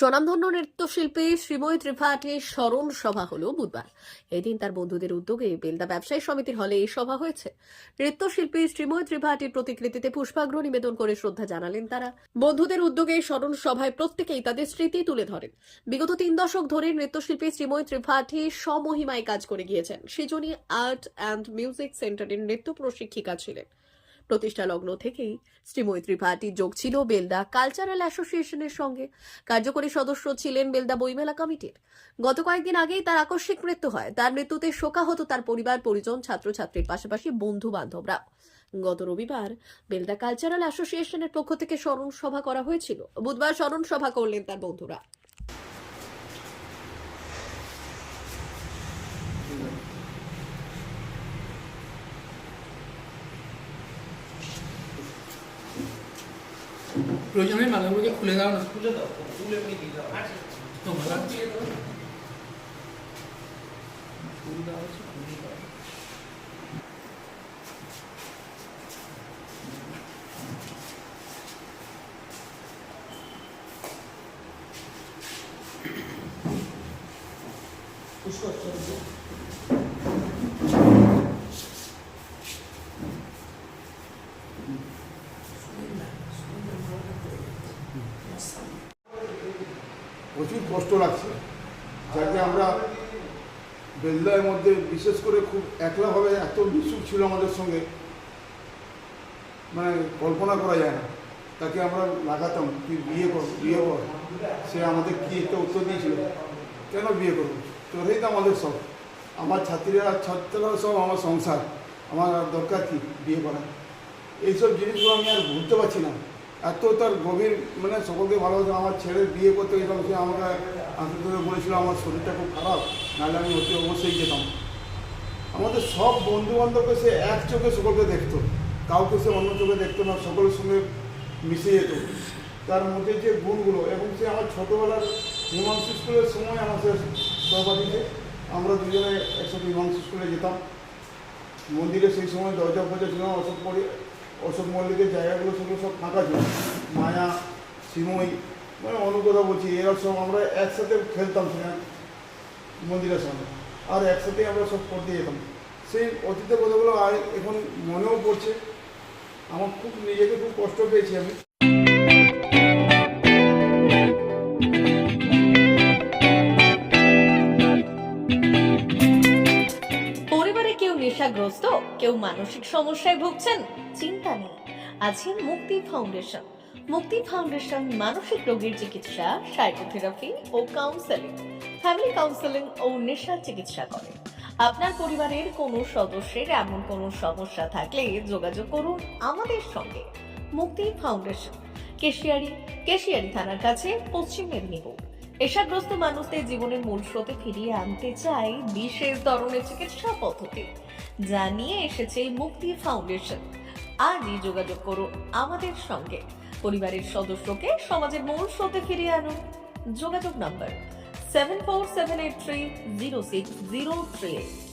স্বনামধন্য নৃত্যশিল্পী শ্রীময়ী ত্রিপাঠীর স্মরণ সভা হলো বুধবার। এদিন তার বন্ধুদের উদ্যোগে বেলদা ব্যবসায়ী সমিতির হলে এই সভা হয়েছে। নৃত্যশিল্পী শ্রীময় ত্রিপাঠীর প্রতিকৃতিতে পুষ্পাগ্র নিবেদন করে শ্রদ্ধা জানালেন তারা। বন্ধুদের উদ্যোগে স্মরণ সভায় প্রত্যেকেই তাদের স্মৃতি তুলে ধরেন। বিগত তিন দশক ধরে নৃত্যশিল্পী শ্রীময়ী ত্রিপাঠী স্বমহিমায় কাজ করে গিয়েছেন। সৃজনী আর্ট অ্যান্ড মিউজিক সেন্টারের নৃত্য প্রশিক্ষিকা ছিলেন। প্রতিষ্ঠা লগ্ন থেকেই শ্রীময়ী ত্রিপাঠী যোগ ছিল বেলদা কালচারাল অ্যাসোসিয়েশনের সঙ্গে। কার্যকরী সদস্য ছিলেন বেলদা বইমেলা কমিটির। গত কয়েকদিন আগেই তার আকস্মিক মৃত্যু হয়। তার মৃত্যুতে শোকা হতো তার পরিবার, পরিজন, ছাত্রছাত্রীর পাশাপাশি বন্ধু বান্ধবরা গত রবিবার বেলদা কালচারাল অ্যাসোসিয়েশনের পক্ষ থেকে স্মরণ সভা করা হয়েছিল। বুধবার স্মরণ সভা করলেন তার বন্ধুরা। প্রয়োজন হয় মালাগুলোকে খুলে দাও না। খুলে দাও। এমনি দিয়ে দাও তো প্রচুর কষ্ট লাগছে। যাকে আমরা বেলদার মধ্যে বিশেষ করে খুব একলাভাবে এত মিশুক ছিল আমাদের সঙ্গে মানে কল্পনা করা যায় না। তাকে আমরা লাগাতাম তুই বিয়ে কর বিয়ে কর। সে আমাদের কি একটা উত্তর দিয়েছিল, কেন বিয়ে করব? তোরই তো আমাদের সব আমার ছাত্রীরা, ছাত্ররা সব আমার সংসার। আমার দরকার কি বিয়ে করা এইসব জিনিসগুলো আমি আর ভুলতে পারছি না। এত তার গভীর মানে সকলকে ভালোবাসে, আমার ছেলের বিয়ে করতে গেলাম সে আমাকে ধরে বলেছিল, আমার শরীরটা খুব খারাপ, নাহলে আমি অতি অবশ্যই যেতাম। আমাদের সব বন্ধু বান্ধবকে সে এক চোখে সকলকে দেখতো, কাউকে সে অন্য চোখে দেখতো না, সকলের সঙ্গে মিশে যেত। তার মধ্যে যে গুণগুলো, এবং সে আমার ছোটোবেলার মীমাংসা স্কুলের সময় আমাদের সহপাঠীতে আমরা দুজনে একসাথে মীমাংসা স্কুলে যেতাম। মন্দিরে সেই সময় দরজা ফজা ছিল অশোক পরি অশোক মল্লিকের জায়গাগুলো সেগুলো সব ফাঁকা ছিল। মায়া, সিমই মানে অন্য কথা বলছি। এরা সব আমরা একসাথে খেলতাম সেখানে, মন্দিরের সামনে আর একসাথেই আমরা সব করতে যেতাম। সেই অতীতের কথাগুলো আর এখন মনেও পড়ছে। আমার খুব নিজেকে খুব কষ্ট পেয়েছি আমি। নেশাগ্রস্ত, কেউ মানসিক সমস্যায় ভুগছেন, চিন্তা নেই। আছে মুক্তি ফাউন্ডেশন। মুক্তি ফাউন্ডেশন মানসিক রোগের চিকিৎসা, সাইকোথেরাপি ও কাউন্সেলিং। ফ্যামিলি কাউন্সেলিং ও নেশা চিকিৎসা করে। আপনার পরিবারের কোনো সদস্যের এমন কোনো সমস্যা থাকলে যোগাযোগ করুন আমাদের সঙ্গে। মুক্তি ফাউন্ডেশন, কেশিয়ারি কেশিয়ারি থানার কাছে, পশ্চিম মেদিনীপুর। নেশাগ্রস্ত মানুষদের জীবনের মূল স্রোতে ফিরিয়ে আনতে চাই বিশেষ ধরনের চিকিৎসা পদ্ধতি। যা নিয়ে এসেছে মুক্তি ফাউন্ডেশন। আজই যোগাযোগ করুন আমাদের সঙ্গে। পরিবারের সদস্যকে সমাজের মূল স্রোতে ফিরিয়ে আনুন। যোগাযোগ number seven four seven eight three zero six zero three eight